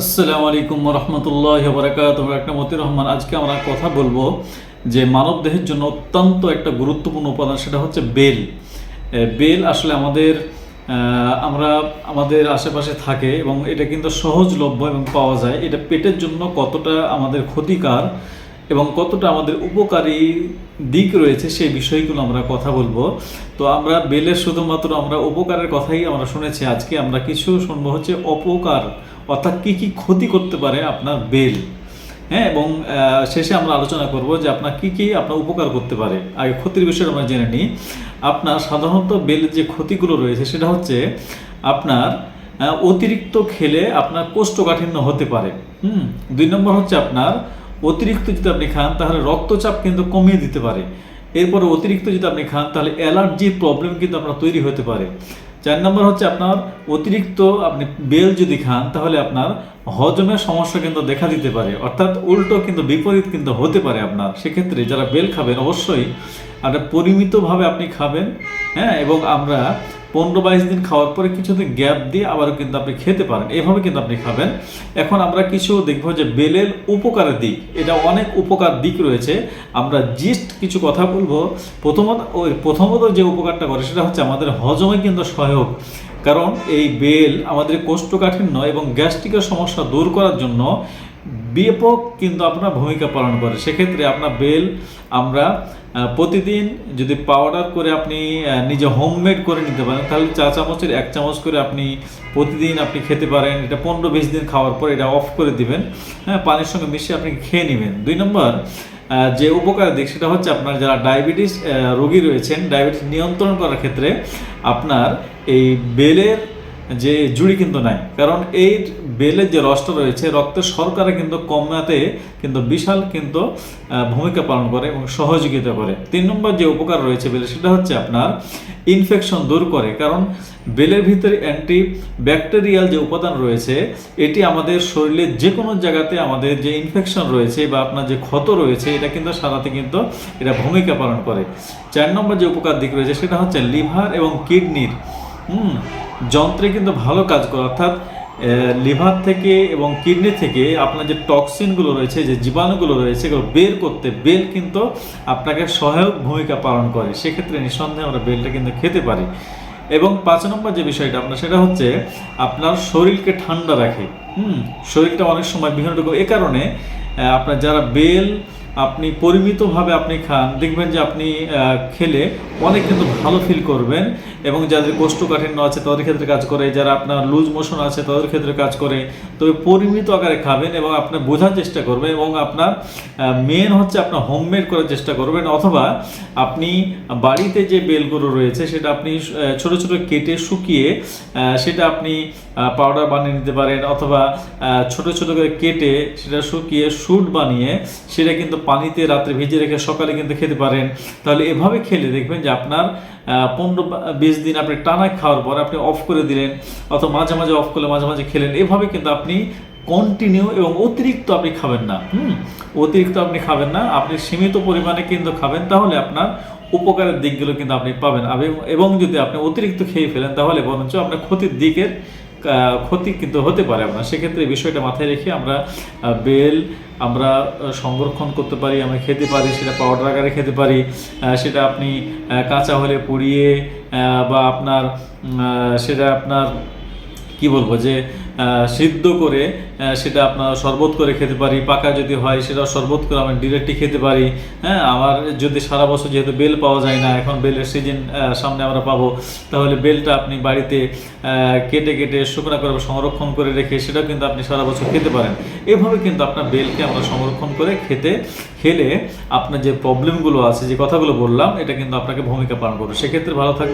আসসালামু আলাইকুম রহমতুল্লাহ বরাকাত একটা মতির রহমান, আজকে আমরা কথা বলব যে মানব দেহের জন্য অত্যন্ত একটা গুরুত্বপূর্ণ উপাদান, সেটা হচ্ছে বেল। বেল আসলে আমাদের আমরা আমাদের আশেপাশে থাকে এবং এটা কিন্তু সহজলভ্য এবং পাওয়া যায়। এটা পেটের জন্য কতটা আমাদের ক্ষতিকার এবং কতটা আমাদের উপকারী দিক রয়েছে সেই বিষয়গুলো আমরা কথা বলব। তো আমরা বেলের শুধুমাত্র আমরা উপকারের কথাই আমরা শুনেছি, আজকে আমরা কিছু শুনব হচ্ছে অপকার, অর্থাৎ কি কি ক্ষতি করতে পারে আপনার বেল। হ্যাঁ এবং শেষে আমরা আলোচনা করব যে আপনার কি কি আপনার উপকার করতে পারে। আগে ক্ষতির বিষয়ে আমরা জেনে নিই। আপনার সাধারণত বেলের যে ক্ষতিগুলো রয়েছে সেটা হচ্ছে আপনার অতিরিক্ত খেলে আপনার কোষ্ঠকাঠিন্য হতে পারে। হুম, দুই নম্বর হচ্ছে আপনার অতিরিক্ত যদি আপনি খান, তাহলে রক্তচাপ কিন্তু কমিয়ে দিতে পারে। এরপরে অতিরিক্ত যদি আপনি খান, তাহলে অ্যালার্জির প্রবলেম কিন্তু আপনার তৈরি হতে পারে। চার নম্বর হচ্ছে আপনার অতিরিক্ত আপনি বেল যদি খান, তাহলে আপনার হজমের সমস্যা কিন্তু দেখা দিতে পারে। অর্থাৎ উল্টো কিন্তু বিপরীত কিন্তু হতে পারে আপনার। সেক্ষেত্রে যারা বেল খাবেন, অবশ্যই একটা পরিমিতভাবে আপনি খাবেন হ্যাঁ? এবং আমরা পনেরো বাইশ দিন খাওয়ার পরে কিছুদিন গ্যাপ দিয়ে আবারও কিন্তু আপনি খেতে পারেন। এভাবে কিন্তু আপনি খাবেন। এখন আমরা কিছু দেখব যে বেলের উপকারের দিক। এটা অনেক উপকার দিক রয়েছে। আমরা জিস্ট কিছু কথা বলব। প্রথমত ওই প্রথমত যে উপকারটা করে সেটা হচ্ছে আমাদের হজমে কিন্তু সহায়ক। কারণ এই বেল আমাদের কোষ্ঠকাঠিন্য এবং গ্যাস্ট্রিকের সমস্যা দূর করার জন্য ব্যাপক কিন্তু আপনার ভূমিকা পালন করে। সেক্ষেত্রে আপনার বেল আমরা প্রতিদিন যদি পাউডার করে আপনি নিজে হোমমেড করে নিতে পারেন, তাহলে চা চামচের এক চামচ করে আপনি প্রতিদিন আপনি খেতে পারেন। এটা পনেরো বিশ দিন খাওয়ার পর এটা অফ করে দিবেন। হ্যাঁ পানির সঙ্গে মিশিয়ে আপনি খেয়ে নেবেন। দুই নম্বর যে উপকার দিক সেটা হচ্ছে আপনার যারা ডায়াবেটিস রোগী রয়েছেন, ডায়াবেটিস নিয়ন্ত্রণ করার ক্ষেত্রে আপনার এই বেলের যে জুড়ি কিন্তু নাই। কারণ এই বেলের যে রসটা রয়েছে রক্তের শর্করা কিন্তু কমাতে কিন্তু বিশাল কিন্তু ভূমিকা পালন করে এবং সহযোগিতা করে। তিন নম্বর যে উপকার রয়েছে বেলে, সেটা হচ্ছে আপনার ইনফেকশন দূর করে। কারণ বেলের ভিতরে অ্যান্টি ব্যাকটেরিয়াল যে উপাদান রয়েছে, এটি আমাদের শরীরের যে কোনো জায়গাতে আমাদের যে ইনফেকশন রয়েছে বা আপনার যে ক্ষত রয়েছে, এটা কিন্তু সারাতে কিন্তু এটা ভূমিকা পালন করে। চার নম্বর যে উপকার দিক রয়েছে, সেটা হচ্ছে লিভার এবং কিডনির। হুম যন্ত্রে কিন্তু ভালো কাজ করে, অর্থাৎ লিভার থেকে এবং কিডনি থেকে আপনার যে টক্সিনগুলো রয়েছে, যে জীবাণুগুলো রয়েছে, এগুলো বের করতে, বেল কিন্তু আপনাকে সহায়ক ভূমিকা পালন করে। সেক্ষেত্রে নিঃসন্দেহে আমরা বেলটা কিন্তু খেতে পারি। এবং পাঁচ নম্বর যে বিষয়টা, আপনার সেটা হচ্ছে, আপনার শরীরকে ঠান্ডা রাখে। হুম, শরীরটা অনেক সময় বিভিন্ন রকম, এ কারণে আপনার যারা বেল আপনি পরিমিতভাবে আপনি খান, দেখবেন যে আপনি খেলে অনেক কিন্তু ভালো ফিল করবেন এবং যাদের কোষ্ঠকাঠিন্য আছে তাদের ক্ষেত্রে কাজ করে, যারা আপনার লুজ মোশন আছে তাদের ক্ষেত্রে কাজ করে। তবে পরিমিত আকারে খাবেন এবং আপনার বোঝার চেষ্টা করবেন এবং আপনার মেন হচ্ছে আপনার হোমমেড করার চেষ্টা করবেন অথবা আপনি বাড়িতে যে বেলগুলো রয়েছে সেটা আপনি ছোট ছোট কেটে শুকিয়ে সেটা আপনি পাউডার বানিয়ে নিতে পারেন অথবা ছোট ছোট করে কেটে সেটা শুকিয়ে শুট বানিয়ে সেটা কিন্তু পানিতে রাত্রে ভিজে রেখে সকালে কিন্তু খেতে পারেন। তাহলে এভাবে খেলে দেখবেন যে আপনার পনেরো বিশ দিন আপনি টানা খাওয়ার পর আপনি অফ করে দিলেন অথবা মাঝে মাঝে অফ করলে মাঝে মাঝে খেলেন, এভাবে কিন্তু আপনি কন্টিনিউ এবং অতিরিক্ত আপনি খাবেন না। হুম, অতিরিক্ত আপনি খাবেন না, আপনি সীমিত পরিমাণে কিন্তু খাবেন, তাহলে আপনার উপকারের দিকগুলো কিন্তু আপনি পাবেন। এবং যদি আপনি অতিরিক্ত খেয়ে ফেলেন, তাহলে বরঞ্চ আপনার ক্ষতির দিকের ক্ষতি কিন্তু হতে পারে আপনার সেক্ষেত্রে এই বিষয়টা মাথায় রেখে আমরা বেল আমরা সংরক্ষণ করতে পারি, আমরা খেতে পারি, সেটা পাউডার আকারে খেতে পারি সেটা আপনি কাঁচা হলে পুড়িয়ে বা আপনার সেটা আপনার, কি বলব যে সিদ্ধ করে সেটা আপনার শরবত করে খেতে পারি, পাকা যদি হয় সেটা শরবত করে আমরা ডিরেক্টলি খেতে পারি। হ্যাঁ আমার যদি সারা বছর যেহেতু বেল পাওয়া যায় না, এখন বেলের সিজন সামনে আমরা পাবো, তাহলে বেলটা আপনি বাড়িতে কেটে কেটে শুকনা করে সংরক্ষণ করে রেখে সেটাও কিন্তু আপনি সারা বছর খেতে পারেন। এভাবে কিন্তু আপনার বেলকে আমরা সংরক্ষণ করে খেতে, খেলে আপনার যে প্রবলেমগুলো আছে, যে কথাগুলো বললাম, এটা কিন্তু আপনাকে ভূমিকা পালন করবে। সেক্ষেত্রে ভালো থাকবে